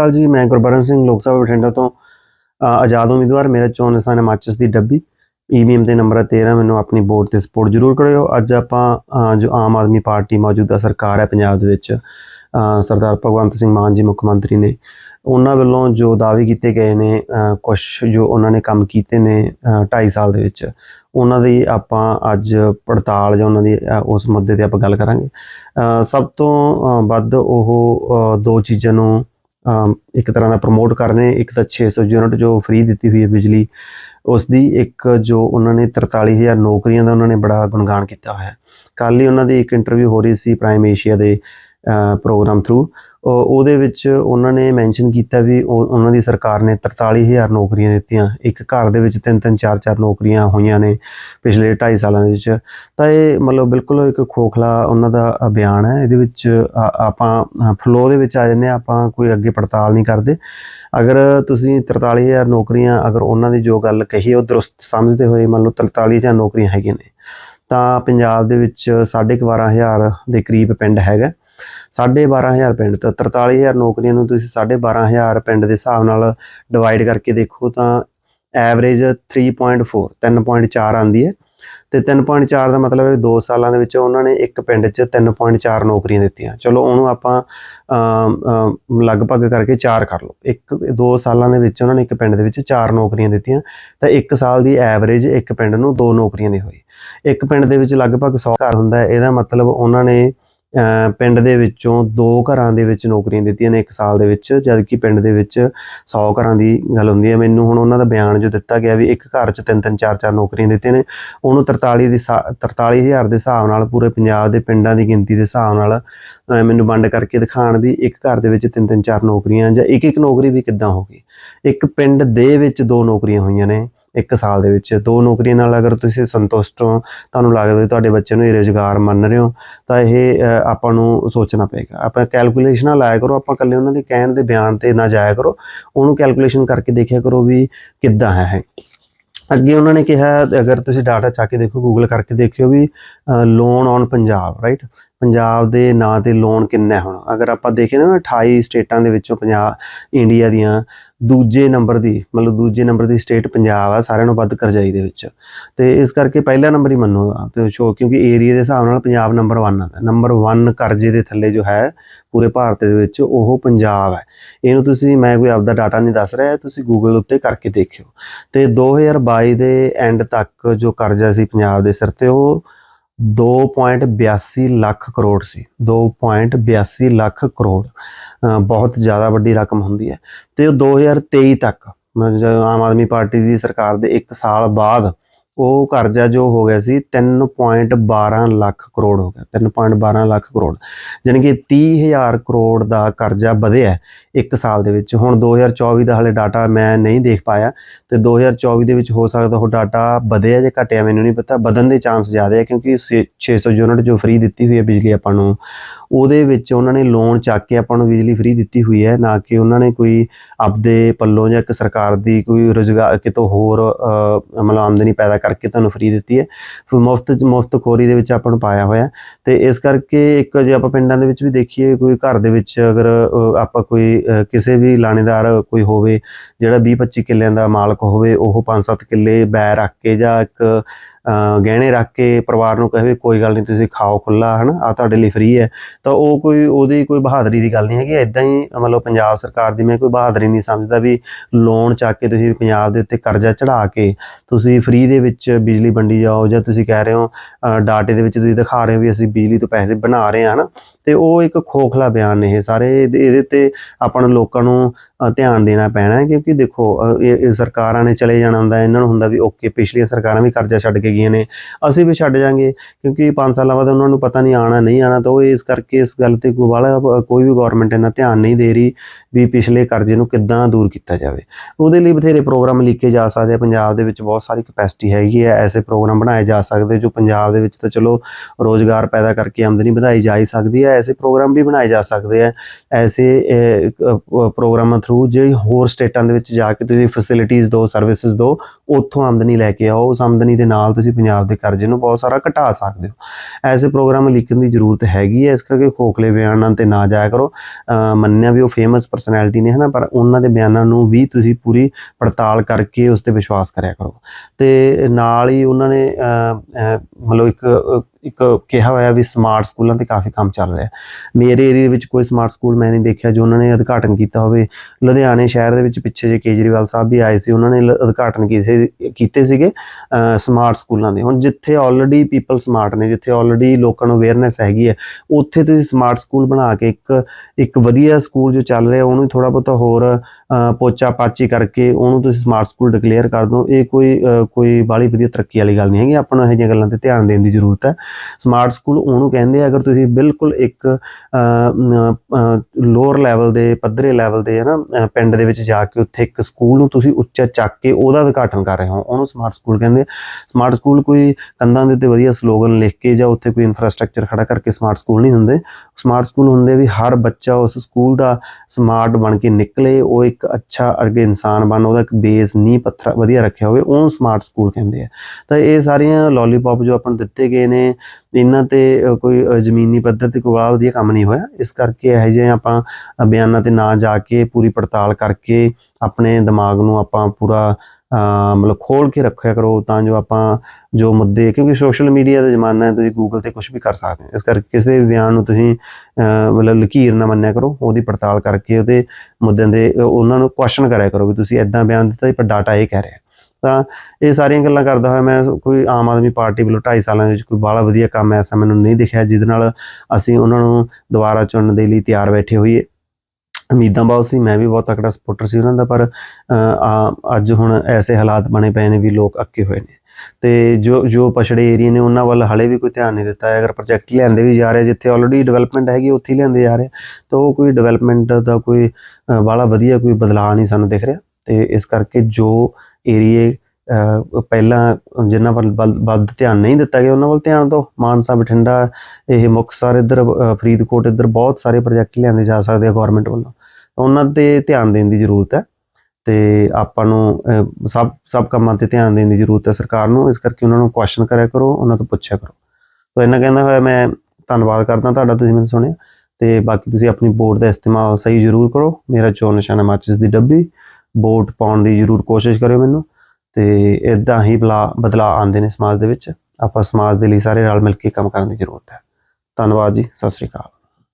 ਸਤਿ ਜੀ, ਮੈਂ ਗੁਰਬਰਨ ਸਿੰਘ, ਲੋਕ ਸਭਾ ਬਠਿੰਡਾ ਤੋਂ ਆਜ਼ਾਦ ਉਮੀਦਵਾਰ। ਮੇਰਾ ਚੋਣ ਨਿਸ਼ਾਨ ਹੈ ਮਾਚਿਸ ਦੀ ਡੱਬੀ। ਈਵੀਐਮ ਦੇ ਨੰਬਰ ਹੈ 13 ਮੈਨੂੰ ਆਪਣੀ ਵੋਟ ਤੇ ਸਪੋਰਟ ਜ਼ਰੂਰ ਕਰਿਓ। ਅੱਜ ਆਪਾਂ ਜੋ ਆਮ ਆਦਮੀ ਪਾਰਟੀ ਮੌਜੂਦਾ ਸਰਕਾਰ ਹੈ ਪੰਜਾਬ ਦੇ ਵਿੱਚ ਸਰਦਾਰ ਭਗਵੰਤ ਸਿੰਘ ਮਾਨ ਜੀ ਮੁੱਖ ਮੰਤਰੀ ਨੇ, ਉਹਨਾਂ ਵੱਲੋਂ ਜੋ ਦਾਅਵੇ ਕੀਤੇ ਗਏ ਨੇ ਕੁਝ ਜੋ ਉਹਨਾਂ ਨੇ ਕੰਮ ਕੀਤੇ ਨੇ 2.5 ਸਾਲ ਦੇ ਵਿੱਚ, ਉਹਨਾਂ ਦੀ ਆਪਾਂ ਅੱਜ ਪੜਤਾਲ ਜਾਂ ਉਹਨਾਂ ਦੀ ਉਸ ਮੁੱਦੇ ਤੇ ਆਪਾਂ ਗੱਲ ਕਰਾਂਗੇ। ਸਭ ਤੋਂ ਵੱਧ ਉਹ ਦੋ ਚੀਜ਼ਾਂ ਨੂੰ ਇੱਕ ਤਰ੍ਹਾਂ ਦਾ ਪ੍ਰਮੋਟ ਕਰ ਰਹੇ ਇੱਕ ਤਾਂ 600 ਯੂਨਿਟ ਜੋ ਫ੍ਰੀ ਦਿੱਤੀ ਹੋਈ ਹੈ ਬਿਜਲੀ ਉਸ ਦੀ ਇੱਕ ਜੋ ਉਹਨਾਂ ਨੇ 43000 ਨੌਕਰੀਆਂ ਦਾ ਉਹਨਾਂ ਨੇ ਬੜਾ ਗੁਣਗਾਨ ਕੀਤਾ ਹੋਇਆ ਹੈ। ਕੱਲ੍ਹ ਹੀ ਉਹਨਾਂ ਦੀ ਇੱਕ ਇੰਟਰਵਿਊ ਹੋ ਰਹੀ ਸੀ ਪ੍ਰਾਈਮ ਏਸ਼ੀਆ ਦੇ ਪ੍ਰੋਗਰਾਮ ਥਰੂ ਉਹਦੇ ਵਿੱਚ ਉਹਨਾਂ ਨੇ ਮੈਂਸ਼ਨ ਕੀਤਾ ਵੀ ਉਹਨਾਂ ਦੀ ਸਰਕਾਰ ਨੇ 43000 ਨੌਕਰੀਆਂ ਦਿੱਤੀਆਂ। ਇੱਕ ਘਰ ਦੇ ਵਿੱਚ ਤਿੰਨ ਤਿੰਨ ਚਾਰ ਚਾਰ ਨੌਕਰੀਆਂ ਹੋਈਆਂ ਨੇ ਪਿਛਲੇ 2.5 ਸਾਲਾਂ ਦੇ ਵਿੱਚ। ਤਾਂ ਇਹ ਮਤਲਬ ਬਿਲਕੁਲ ਇੱਕ ਖੋਖਲਾ ਉਹਨਾਂ ਦਾ ਅ, ਬਿਆਨ ਹੈ। ਇਹਦੇ ਵਿੱਚ ਆਪਾਂ ਫਲੋ ਦੇ ਵਿੱਚ ਆ ਜਾਂਦੇ ਹਾਂ ਆਪਾਂ ਕੋਈ ਅੱਗੇ ਪੜਤਾਲ ਨਹੀਂ ਕਰਦੇ। ਅਗਰ ਤੁਸੀਂ 43000 ਨੌਕਰੀਆਂ ਅਗਰ ਉਹਨਾਂ ਦੀ ਜੋ ਗੱਲ ਕਹੀ ਉਹ ਦਰੁਸਤ ਸਮਝਦੇ ਹੋਏ ਮੰਨ ਲਓ 43000 ਨੌਕਰੀਆਂ ਹੈਗੀਆਂ ਨੇ ਤਾਂ ਪੰਜਾਬ ਦੇ ਵਿੱਚ 12500 ਦੇ ਕਰੀਬ ਪਿੰਡ ਹੈਗਾ। 12500 ਪਿੰਡ ਤਾਂ 43000 ਨੌਕਰੀਆਂ ਨੂੰ ਤੁਸੀਂ 12500 ਪਿੰਡ ਦੇ ਹਿਸਾਬ ਨਾਲ ਡਿਵਾਈਡ ਕਰਕੇ ਦੇਖੋ ਤਾਂ ਐਵਰੇਜ 3.4 3.4 ਆਂਦੀ ਹੈ। ਤੇ 3.4 ਦਾ ਮਤਲਬ ਹੈ 2 ਸਾਲਾਂ ਦੇ ਵਿੱਚ ਉਹਨਾਂ ਨੇ ਇੱਕ ਪਿੰਡ 'ਚ 3.4 ਨੌਕਰੀਆਂ ਦਿੱਤੀਆਂ। ਚਲੋ ਉਹਨੂੰ ਆਪਾਂ ਅਮ, ਲਗਭਗ ਕਰਕੇ 4 ਕਰ ਲਓ। ਇੱਕ 2 ਸਾਲਾਂ ਦੇ ਵਿੱਚ ਉਹਨਾਂ ਨੇ ਇੱਕ ਪਿੰਡ ਦੇ ਵਿੱਚ 4 ਨੌਕਰੀਆਂ ਦਿੱਤੀਆਂ। ਤਾਂ ਇੱਕ ਸਾਲ ਦੀ ਐਵਰੇਜ ਇੱਕ ਪਿੰਡ ਨੂੰ 2 ਨੌਕਰੀਆਂ ਦੀ ਹੋਈ। ਇੱਕ ਪਿੰਡ ਦੇ ਵਿੱਚ ਲਗਭਗ 100 ਘਰ ਹੁੰਦਾ ਇਹਦਾ ਮਤਲਬ ਉਹਨਾਂ ਨੇ ਪਿੰਡ ਦੇ ਵਿੱਚੋਂ ਦੋ ਘਰਾਂ ਦੇ ਵਿੱਚ ਨੌਕਰੀਆਂ ਦਿੱਤੀਆਂ ਨੇ ਇੱਕ ਸਾਲ ਦੇ ਵਿੱਚ ਜਦ ਕਿ ਪਿੰਡ ਦੇ ਵਿੱਚ 100 ਘਰਾਂ ਦੀ ਗੱਲ ਹੁੰਦੀ ਹੈ। ਮੈਨੂੰ ਹੁਣ ਉਹਨਾਂ ਦਾ ਬਿਆਨ ਜੋ ਦਿੱਤਾ ਗਿਆ ਵੀ ਇੱਕ ਘਰ 'ਚ ਤਿੰਨ ਤਿੰਨ ਚਾਰ ਚਾਰ ਨੌਕਰੀਆਂ ਦਿੱਤੀਆਂ ਨੇ। ਉਹਨੂੰ 43 ਦੀ 43000 ਦੇ ਹਿਸਾਬ ਨਾਲ ਪੂਰੇ ਪੰਜਾਬ ਦੇ ਪਿੰਡਾਂ ਦੀ ਗਿਣਤੀ ਦੇ ਹਿਸਾਬ ਨਾਲ ਮੈਨੂੰ ਵੰਡ ਕਰਕੇ ਦਿਖਾਣ ਵੀ ਇੱਕ ਘਰ ਦੇ ਵਿੱਚ ਤਿੰਨ ਤਿੰਨ ਚਾਰ ਨੌਕਰੀਆਂ ਜਾਂ ਇੱਕ ਇੱਕ ਨੌਕਰੀ ਵੀ ਕਿੱਦਾਂ ਹੋ ਗਈ। ਇੱਕ ਪਿੰਡ ਦੇ ਵਿੱਚ ਦੋ ਨੌਕਰੀਆਂ ਹੋਈਆਂ ਨੇ। ਇੱਕ ਸਾਲ ਦੇ ਵਿੱਚ ਦੋ ਨੌਕਰੀਆਂ ਨਾਲ ਅਗਰ ਤੁਸੀਂ ਸੰਤੁਸ਼ਟ ਹੋ, ਤੁਹਾਨੂੰ ਲੱਗਦਾ ਵੀ ਤੁਹਾਡੇ ਬੱਚੇ ਨੂੰ ਇਹ ਰੁਜ਼ਗਾਰ ਮੰਨ ਰਹੇ ਹੋ, ਤਾਂ ਇਹ ਆਪਾਂ ਨੂੰ ਸੋਚਣਾ ਪਏਗਾ। ਆਪਾਂ ਕੈਲਕੂਲੇਸ਼ਨਾਂ ਲਾਇਆ ਕਰੋ, ਆਪਾਂ ਇਕੱਲੇ ਉਹਨਾਂ ਦੇ ਕਹਿਣ ਦੇ ਬਿਆਨ ਤੇ ਨਾ ਜਾਇਆ ਕਰੋ, ਉਹਨੂੰ ਕੈਲਕੂਲੇਸ਼ਨ ਕਰਕੇ ਦੇਖਿਆ ਕਰੋ ਵੀ ਕਿੱਦਾਂ ਹੈ ਅੱਗੇ ਉਹਨਾਂ ਨੇ ਕਿਹਾ, ਅਗਰ ਤੁਸੀਂ ਡਾਟਾ ਚੱਕ ਕੇ ਦੇਖੋ ਗੂਗਲ ਕਰਕੇ ਦੇਖਿਓ ਵੀ loan on Punjab right Punjab ਦੇ ਨਾਂ ਤੇ ਲੋਨ ਕਿੰਨਾ ਹੋਣਾ? ਅਗਰ ਆਪਾਂ ਦੇਖੀਏ ਨਾ 28 ਸਟੇਟਾਂ ਦੇ ਵਿੱਚੋਂ ਪੰਜਾਬ ਇੰਡੀਆ ਦੀਆਂ ਦੂਜੇ ਨੰਬਰ ਦੀ, ਮਤਲਬ ਦੂਜੇ ਨੰਬਰ ਦੀ ਸਟੇਟ ਪੰਜਾਬ ਆ, ਸਾਰਿਆਂ ਨੂੰ ਵੱਧ ਕਰਜ਼ਾਈ ਦੇ ਵਿੱਚ। ਤੇ ਇਸ ਕਰਕੇ ਪਹਿਲਾ ਨੰਬਰ ਹੀ ਮੰਨੋ ਤੇ ਸ਼ੋ ਕਿਉਂਕਿ ਏਰੀਆ ਦੇ ਹਿਸਾਬ ਨਾਲ ਪੰਜਾਬ ਨੰਬਰ 1 ਆਉਂਦਾ ਨੰਬਰ 1 ਕਰਜ਼ੇ ਦੇ ਥੱਲੇ ਜੋ ਹੈ, ਪੂਰੇ ਭਾਰਤ ਦੇ ਵਿੱਚ, ਉਹ ਪੰਜਾਬ ਹੈ। ਇਹਨੂੰ ਤੁਸੀਂ, ਮੈਂ ਕੋਈ ਆਪਦਾ ਡਾਟਾ ਨਹੀਂ ਦੱਸ ਰਿਹਾ ਤੁਸੀਂ ਗੂਗਲ ਉੱਤੇ ਕਰਕੇ ਦੇਖਿਓ। ਤੇ 2022 ਦੇ ਐਂਡ ਤੱਕ ਜੋ ਕਰਜ਼ਾ ਸੀ ਪੰਜਾਬ ਦੇ ਸਿਰ ਤੇ, ਉਹ 2.82 ਲੱਖ ਕਰੋੜ ਸੀ। 2.82 ਲੱਖ ਕਰੋੜ, ਅਹ, ਬਹੁਤ ਜ਼ਿਆਦਾ ਵੱਡੀ ਰਕਮ ਹੁੰਦੀ ਹੈ। ਤੇ ਉਹ 2023 ਤੱਕ ਆਮ ਆਦਮੀ ਪਾਰਟੀ ਦੀ ਸਰਕਾਰ ਦੇ 1 ਸਾਲ ਬਾਅਦ ਉਹ ਕਰਜ਼ਾ ਜੋ ਹੋ ਗਿਆ ਸੀ 3.12 ਲੱਖ ਕਰੋੜ ਹੋ ਗਿਆ 3.12 ਲੱਖ ਕਰੋੜ। ਜਾਣੀ ਕਿ 30000 ਕਰੋੜ ਦਾ ਕਰਜ਼ਾ ਵਧਿਆ ਇੱਕ ਸਾਲ ਦੇ ਵਿੱਚ। ਹੁਣ 2024 ਦਾ ਹਲੇ ਡਾਟਾ ਮੈਂ ਨਹੀਂ ਦੇਖ ਪਾਇਆ ਤੇ 2024 ਦੇ ਵਿੱਚ ਹੋ ਸਕਦਾ ਉਹ ਡਾਟਾ ਵਧਿਆ ਜਾਂ ਘਟਿਆ, ਮੈਨੂੰ ਨਹੀਂ ਪਤਾ। ਵਧਣ ਦੇ ਚਾਂਸ ਜ਼ਿਆਦਾ ਹੈ ਕਿਉਂਕਿ ਛੇ- 600 ਯੂਨਿਟ ਜੋ ਫ੍ਰੀ ਦਿੱਤੀ ਹੋਈ ਹੈ ਬਿਜਲੀ ਆਪਾਂ ਨੂੰ, ਉਹਦੇ ਵਿੱਚ ਉਹਨਾਂ ਨੇ ਲੋਨ ਚੱਕ ਕੇ ਆਪਾਂ ਨੂੰ ਬਿਜਲੀ ਫ੍ਰੀ ਦਿੱਤੀ ਹੋਈ ਹੈ, ਨਾ ਕਿ ਉਹਨਾਂ ਨੇ ਕੋਈ ਆਪਦੇ ਪੱਲੋਂ ਜਾਂ ਇੱਕ ਸਰਕਾਰ ਦੀ ਕੋਈ ਰੁਜ਼ਗਾਰ, ਕਿਤੋਂ ਹੋਰ ਮਤਲਬ ਆਮਦਨੀ ਪੈਦਾ ਕਰਕੇ ਤੁਹਾਨੂੰ ਫ੍ਰੀ ਦਿੱਤੀ ਹੈ। ਮੁਫਤ ਮੁਫਤ ਖੋਰੀ ਦੇ ਵਿੱਚ ਆਪਾਂ ਨੂੰ ਪਾਇਆ ਹੋਇਆ ਤੇ ਇਸ ਕਰਕੇ ਇੱਕ ਜੇ ਆਪਾਂ ਪਿੰਡਾਂ ਦੇ ਵਿੱਚ ਵੀ ਦੇਖੀਏ, ਕੋਈ ਘਰ ਦੇ ਵਿੱਚ ਅਗਰ ਆਪਾਂ ਕੋਈ ਕਿਸੇ ਵੀ ਲਾਣੇਦਾਰ ਕੋਈ ਹੋਵੇ, ਜਿਹੜਾ 20 25 ਕਿੱਲਿਆਂ ਦਾ ਮਾਲਕ ਹੋਵੇ, ਉਹ 5-7 ਕਿੱਲੇ ਬੈ ਰੱਖ ਕੇ ਜਾਂ ਇੱਕ ਗਹਿਣੇ ਰੱਖ ਕੇ ਪਰਿਵਾਰ ਨੂੰ ਕਹੇ ਕੋਈ ਗੱਲ ਨਹੀਂ, ਤੁਸੀਂ ਖਾਓ ਖੁੱਲਾ ਹਨਾ ਆ ਤੁਹਾਡੇ ਲਈ ਫ੍ਰੀ ਹੈ। ਤਾਂ ਉਹ ਕੋਈ, ਉਹਦੀ ਕੋਈ ਬਹਾਦਰੀ ਦੀ ਗੱਲ ਨਹੀਂ ਹੈਗੀ ਇਦਾਂ ਹੀ ਮਤਲਬ ਪੰਜਾਬ ਸਰਕਾਰ ਦੀ ਮੈਂ ਕੋਈ ਬਹਾਦਰੀ ਨਹੀਂ ਸਮਝਦਾ ਵੀ ਲੋਨ ਚੱਕ ਕੇ ਤੁਸੀਂ ਪੰਜਾਬ ਦੇ ਉੱਤੇ ਕਰਜ਼ਾ ਚੜਾ ਕੇ ਤੁਸੀਂ ਫ੍ਰੀ ਦੇ ਵਿੱਚ ਬਿਜਲੀ ਵੰਡੀ ਜਾਓ ਜਾਂ ਤੁਸੀਂ ਕਹਿ ਰਹੇ ਹੋ ਡਾਟੇ ਦੇ ਵਿੱਚ ਤੁਸੀਂ ਦਿਖਾ ਰਹੇ ਹੋ ਵੀ ਅਸੀਂ ਬਿਜਲੀ ਤੋਂ ਪੈਸੇ ਬਣਾ ਰਹੇ ਹਾਂ, ਹਨਾ। ਤੇ ਉਹ ਇੱਕ ਖੋਖਲਾ ਬਿਆਨ ਨੇ ਇਹ ਸਾਰੇ, ਇਹਦੇ ਇਹਦੇ ਤੇ ਆਪਾਂ ਨੂੰ ਲੋਕਾਂ ਨੂੰ ਧਿਆਨ ਦੇਣਾ ਪੈਣਾ ਹੈ, ਕਿਉਂਕਿ ਦੇਖੋ ਇਹ ਇਹ ਸਰਕਾਰਾਂ ਨੇ ਚਲੇ ਜਾਣਾ ਹੁੰਦਾ, ਇਹਨਾਂ ਨੂੰ ਹੁੰਦਾ ਵੀ ਓਕੇ ਪਿਛਲੀਆਂ ਸਰਕਾਰਾਂ ਵੀ ਕਰਜ਼ਾ ਛੱਡ ਕੇ ਗਈਆਂ ਨੇ। ਅਸੀਂ ਵੀ ਛੱਡ ਜਾਾਂਗੇ ਕਿਉਂਕਿ 5 ਸਾਲਾਂ ਬਾਅਦ ਉਹਨਾਂ ਨੂੰ ਪਤਾ ਨਹੀਂ ਆਣਾ ਨਹੀਂ ਆਣਾ ਤਾਂ ਉਹ ਇਸ ਕਰਕੇ ਇਸ ਗੱਲ ਤੇ ਕੋਈ ਵਾਲਾ, ਕੋਈ ਵੀ ਗਵਰਨਮੈਂਟ ਇਹਨਾਂ ਧਿਆਨ ਨਹੀਂ ਦੇ ਰਹੀ ਵੀ ਪਿਛਲੇ ਕਰਜ਼ੇ ਨੂੰ ਕਿੱਦਾਂ ਦੂਰ ਕੀਤਾ ਜਾਵੇ। ਉਹਦੇ ਲਈ ਬਥੇਰੇ ਪ੍ਰੋਗਰਾਮ ਲਿਖੇ ਜਾ ਸਕਦੇ ਆ। ਪੰਜਾਬ ਦੇ ਵਿੱਚ ਬਹੁਤ ਸਾਰੀ ਕਪੈਸਿਟੀ ਹੈਗੀ ਹੈ ਐਸੇ ਪ੍ਰੋਗਰਾਮ ਬਣਾਏ ਜਾ ਸਕਦੇ ਜੋ ਪੰਜਾਬ ਦੇ ਵਿੱਚ ਤਾਂ ਚਲੋ ਰੋਜ਼ਗਾਰ ਪੈਦਾ ਕਰਕੇ ਆਮਦਨੀ ਵਧਾਈ ਜਾ ਹੀ ਸਕਦੀ ਹੈ ਐਸੇ ਪ੍ਰੋਗਰਾਮ ਵੀ ਬਣਾਏ ਜਾ ਸਕਦੇ ਆ। ਐਸੇ ਪ੍ਰੋਗਰਾਮਾਂ ਥਰੂ ਜੇ ਹੋਰ ਸਟੇਟਾਂ ਦੇ ਵਿੱਚ ਜਾ ਕੇ ਤੁਸੀਂ ਫੈਸਿਲਿਟੀਆਂ ਦਿਓ ਸਰਵਿਸਿਜ਼ ਦਿਓ ਉੱਥੋਂ ਆਮਦਨੀ ਲੈ ਕੇ ਆਓ। ਉਸ ਆਮਦਨੀ ਦੇ ਨਾਲ ਤੁਸੀਂ ਤੁਸੀਂ ਪੰਜਾਬ ਦੇ ਕਰਜ਼ੇ ਨੂੰ ਬਹੁਤ ਸਾਰਾ ਘਟਾ ਸਕਦੇ ਹੋ। ਐਸੇ ਪ੍ਰੋਗਰਾਮ ਲਿਖਣ ਦੀ ਜ਼ਰੂਰਤ ਹੈਗੀ ਹੈ, ਇਸ ਕਰਕੇ ਖੋਖਲੇ ਬਿਆਨਾਂ ਤੇ ਨਾ ਜਾਇਆ ਕਰੋ। ਮੰਨਿਆ ਵੀ ਉਹ ਫੇਮਸ ਪਰਸਨੈਲਿਟੀ ਨੇ ਹਨਾ, ਪਰ ਉਹਨਾਂ ਦੇ ਬਿਆਨਾਂ ਨੂੰ ਵੀ ਤੁਸੀਂ ਪੂਰੀ ਪੜਤਾਲ ਕਰਕੇ ਉਸ ਤੇ ਵਿਸ਼ਵਾਸ ਕਰਿਆ ਕਰੋ। ਤੇ ਨਾਲ ਹੀ ਉਹਨਾਂ ਨੇ ਮਤਲਬ ਇੱਕ ਇੱਕ ਕਿਹਾ ਹੋਇਆ ਵੀ ਸਮਾਰਟ ਸਕੂਲਾਂ ਤੇ ਕਾਫੀ ਕੰਮ ਚੱਲ ਰਿਹਾ। ਮੇਰੇ ਏਰੀਆ ਵਿੱਚ ਕੋਈ ਸਮਾਰਟ ਸਕੂਲ ਮੈਂ ਨਹੀਂ ਦੇਖਿਆ ਜੋ ਉਹਨਾਂ ਨੇ ਉਦਘਾਟਨ ਕੀਤਾ ਹੋਵੇ। ਲੁਧਿਆਣੇ ਸ਼ਹਿਰ ਦੇ ਵਿੱਚ ਪਿੱਛੇ ਜੇ ਕੇਜਰੀਵਾਲ ਸਾਹਿਬ ਵੀ ਆਏ ਸੀ, ਉਹਨਾਂ ਨੇ ਲ- ਉਦਘਾਟਨ ਕੀਤੇ ਕੀਤੇ ਸੀਗੇ। ਸਮਾਰਟ ਸਕੂਲਾਂ ਦੇ। ਹੁਣ ਜਿੱਥੇ ਆਲਰੇਡੀ ਪੀਪਲ ਸਮਾਰਟ ਨੇ, ਜਿੱਥੇ ਆਲਰੇਡੀ ਲੋਕਾਂ ਨੂੰ ਅਵੇਅਰਨੈਸ ਹੈਗੀ ਹੈ, ਉੱਥੇ ਤੁਸੀਂ ਸਮਾਰਟ ਸਕੂਲ ਬਣਾ ਕੇ ਇੱਕ ਇੱਕ ਵਧੀਆ ਸਕੂਲ ਜੋ ਚੱਲ ਰਿਹਾ, ਉਹਨੂੰ ਥੋੜਾ ਬਹੁਤਾ ਹੋਰ ਪੋਚਾ ਪਾਚੀ ਕਰਕੇ ਉਹਨੂੰ ਤੁਸੀਂ ਸਮਾਰਟ ਸਕੂਲ ਡਿਕਲੇਅਰ ਕਰ ਦਿਓ। ਇਹ ਕੋਈ ਕੋਈ ਬਾਹਲੀ ਵਧੀਆ ਤਰੱਕੀ ਵਾਲੀ ਗੱਲ ਨਹੀਂ ਹੈਗੀ। ਆਪਾਂ ਨੂੰ ਇਹੋ ਜਿਹੀਆਂ ਗੱਲਾਂ ਤੇ ਧਿਆਨ ਦੇਣ ਦੀ ਜ਼ਰੂਰਤ ਹੈ। ਸਮਾਰਟ ਸਕੂਲ ਉਹਨੂੰ ਕਹਿੰਦੇ ਆ, ਅਗਰ ਤੁਸੀਂ ਬਿਲਕੁਲ ਇੱਕ ਲੋਅਰ ਲੈਵਲ ਦੇ, ਪੱਧਰੇ ਲੈਵਲ ਦੇ ਹੈ ਨਾ ਪਿੰਡ ਦੇ ਵਿੱਚ ਜਾ ਕੇ ਉੱਥੇ ਇੱਕ ਸਕੂਲ ਨੂੰ ਤੁਸੀਂ ਉੱਚਾ ਚੱਕ ਕੇ ਉਹਦਾ ਉਦਘਾਟਨ ਕਰ ਰਹੇ ਹੋ। ਉਹਨੂੰ ਸਮਾਰਟ ਸਕੂਲ ਕਹਿੰਦੇ ਸਮਾਰਟ ਸਕੂਲ ਕੋਈ ਕੰਧਾਂ ਦੇ ਉੱਤੇ ਵਧੀਆ ਸਲੋਗਨ ਲਿਖ ਕੇ ਜਾਂ ਉੱਥੇ ਕੋਈ ਇਨਫਰਾਸਟ੍ਰਕਚਰ ਖੜਾ ਕਰਕੇ ਸਮਾਰਟ ਸਕੂਲ ਨਹੀਂ ਹੁੰਦੇ। ਸਮਾਰਟ ਸਕੂਲ ਹੁੰਦੇ ਵੀ ਹਰ ਬੱਚਾ ਉਸ ਸਕੂਲ ਦਾ ਸਮਾਰਟ ਬਣ ਕੇ ਨਿਕਲੇ, ਉਹ ਇੱਕ ਅੱਛਾ ਅੱਗੇ ਇਨਸਾਨ ਬਣ, ਉਹਦਾ ਇੱਕ ਬੇਸ ਨੀਂਹ ਪੱਥਰ ਵਧੀਆ ਰੱਖਿਆ ਹੋਵੇ, ਉਹਨੂੰ ਸਮਾਰਟ ਸਕੂਲ ਕਹਿੰਦੇ ਆ। ਤਾਂ ਇਹ ਸਾਰੀਆਂ ਲੋਲੀਪੌਪ ਜੋ ਆਪਾਂ ਨੂੰ ਦਿੱਤੇ ਗਏ ਨੇ, ਇਹਨਾਂ ਤੇ ਕੋਈ ਜ਼ਮੀਨੀ ਪੱਧਰ ਤੇ ਕੋਈ ਬੜਾ ਵਧੀਆ ਕੰਮ ਨਹੀਂ ਹੋਇਆ। ਇਸ ਕਰਕੇ ਇਹੋ ਜਿਹੇ ਆਪਾਂ ਬਿਆਨਾਂ ਤੇ ਨਾ ਜਾ ਕੇ ਪੂਰੀ ਪੜਤਾਲ ਕਰਕੇ ਆਪਣੇ ਦਿਮਾਗ ਨੂੰ ਆਪਾਂ ਪੂਰਾ ਮਤਲਬ ਖੋਲ ਕੇ ਰੱਖਿਆ ਕਰੋ, ਤਾਂ ਜੋ ਆਪਾਂ ਜੋ ਮੁੱਦੇ, ਕਿਉਂਕਿ ਸੋਸ਼ਲ ਮੀਡੀਆ ਦਾ ਜ਼ਮਾਨਾ ਹੈ, ਤੁਸੀਂ ਗੂਗਲ ਤੇ ਕੁਝ ਵੀ ਕਰ ਸਕਦੇ ਹੋ। ਇਸ ਕਰਕੇ ਕਿਸੇ ਵੀ ਬਿਆਨ ਨੂੰ ਤੁਸੀਂ ਮਤਲਬ ਲਕੀਰ ਨਾ ਮੰਨਿਆ ਕਰੋ, ਉਹਦੀ ਪੜਤਾਲ ਕਰਕੇ ਉਹਦੇ ਮੁੱਦਿਆਂ ਦੇ ਉਹਨਾਂ ਨੂੰ ਕੁਐਸਚਨ ਕਰਿਆ ਕਰੋ ਵੀ ਤੁਸੀਂ ਐਦਾਂ ਬਿਆਨ ਦਿੱਤਾ, ਪਰ ਡਾਟਾ ਇਹ ਕਹਿ ਰਿਹਾ। ਤਾਂ ਇਹ ਸਾਰੀਆਂ ਗੱਲਾਂ ਕਰਦਾ ਹੋਇਆ ਮੈਂ, ਕੋਈ ਆਮ ਆਦਮੀ ਪਾਰਟੀ ਵੱਲੋਂ 2.5 ਸਾਲਾਂ ਦੇ ਵਿੱਚ ਕੋਈ ਬਾਹਲਾ ਵਧੀਆ ਕੰਮ ਐਸਾ ਮੈਨੂੰ ਨਹੀਂ ਦਿਖਿਆ, ਜਿਹਦੇ ਨਾਲ ਅਸੀਂ ਉਹਨਾਂ ਨੂੰ ਦੁਬਾਰਾ ਚੁਣਨ ਦੇ ਲਈ ਤਿਆਰ ਬੈਠੇ ਹੋਈਏ। ਉਮੀਦਾਂ ਬਹੁਤ ਸੀ ਮੈਂ ਵੀ ਬਹੁਤ ਤਕੜਾ ਸਪੋਰਟਰ ਸੀ ਉਹਨਾਂ ਦਾ ਪਰ ਅੱਜ ਹੁਣ ਐਸੇ ਹਾਲਾਤ ਬਣੇ ਪਏ ਨੇ ਵੀ ਲੋਕ ਅੱਕੇ ਹੋਏ ਨੇ। ਤੇ ਜੋ ਜੋ ਪਛੜੇ ਏਰੀਆ ਨੇ ਉਹਨਾਂ ਵੱਲ ਹਲੇ ਵੀ ਕੋਈ ਧਿਆਨ ਨਹੀਂ ਦਿੱਤਾ ਹੈ। ਅਗਰ ਪ੍ਰੋਜੈਕਟ ਲਿਆਂਦੇ ਵੀ ਜਾ ਰਹੇ ਜਿੱਥੇ ਆਲਰੇਡੀ ਡਿਵੈਲਪਮੈਂਟ ਹੈਗੀ ਉੱਥੇ ਹੀ ਲਿਆਂਦੇ ਜਾ ਰਹੇ ਤਾਂ ਉਹ ਕੋਈ ਡਿਵੈਲਪਮੈਂਟ ਦਾ ਕੋਈ ਅਹ, ਵਧੀਆ ਕੋਈ ਬਦਲਾਅ ਨਹੀਂ ਸਾਨੂੰ ਦਿਖ ਰਿਹਾ। ਤੇ ਇਸ ਕਰਕੇ ਜੋ ਏਰੀਏ ਪਹਿਲਾਂ ਜਿਨ੍ਹਾਂ ਵੱਲ ਵੱਧ ਧਿਆਨ ਨਹੀਂ ਦਿੱਤਾ ਗਿਆ, ਉਹਨਾਂ ਵੱਲ ਧਿਆਨ ਦਿਓ। ਮਾਨਸਾ, ਬਠਿੰਡਾ, ਇਹ ਮੁਕਤਸਰ ਇੱਧਰ ਫਰੀਦਕੋਟ ਇੱਧਰ ਬਹੁਤ ਸਾਰੇ ਪ੍ਰੋਜੈਕਟ ਲਿਆਂਦੇ ਜਾ ਸਕਦੇ ਆ ਗਵਰਨਮੈਂਟ ਵੱਲੋਂ। ਉਹਨਾਂ ਤੇ ਧਿਆਨ ਦੇਣ ਦੀ ਜ਼ਰੂਰਤ ਹੈ ਤੇ ਆਪਾਂ ਨੂੰ ਸਭ ਸਭ ਕੰਮਾਂ ਤੇ ਧਿਆਨ ਦੇਣ ਦੀ ਜ਼ਰੂਰਤ ਹੈ ਸਰਕਾਰ ਨੂੰ। ਇਸ ਕਰਕੇ ਉਹਨਾਂ ਨੂੰ ਕੁਐਸਚਨ ਕਰਿਆ ਕਰੋ, ਉਹਨਾਂ ਤੋਂ ਪੁੱਛਿਆ ਕਰੋ। ਤਾਂ ਇਹਨਾਂ ਕਹਿੰਦਾ ਹੋਇਆ ਮੈਂ ਧੰਨਵਾਦ ਕਰਦਾ ਤੁਹਾਡਾ ਤੁਸੀਂ ਮੈਨੂੰ ਸੁਣਿਆ। ਤੇ ਬਾਕੀ ਤੁਸੀਂ ਆਪਣੀ ਵੋਟ ਦਾ ਇਸਤੇਮਾਲ ਸਹੀ ਜ਼ਰੂਰ ਕਰੋ। ਮੇਰਾ ਚੋਣ ਨਿਸ਼ਾਨਾ ਮਾਚਿਸ ਦੀ ਡੱਬੀ। ਵੋਟ ਪਾਉਣ ਦੀ ਜ਼ਰੂਰ ਕੋਸ਼ਿਸ਼ ਕਰਿਓ ਮੈਨੂੰ। ਤੇ ਇਦਾਂ ਹੀ ਬਲਾ, ਬਦਲਾਅ ਆਉਂਦੇ ਨੇ ਸਮਾਜ ਦੇ ਵਿੱਚ। ਆਪਾਂ ਸਮਾਜ ਦੇ ਲਈ ਸਾਰੇ ਰਲ ਮਿਲ ਕੇ ਕੰਮ ਕਰਨ ਦੀ ਜ਼ਰੂਰਤ ਹੈ। ਧੰਨਵਾਦ ਜੀ, ਸਤਿ ਸ੍ਰੀ ਅਕਾਲ।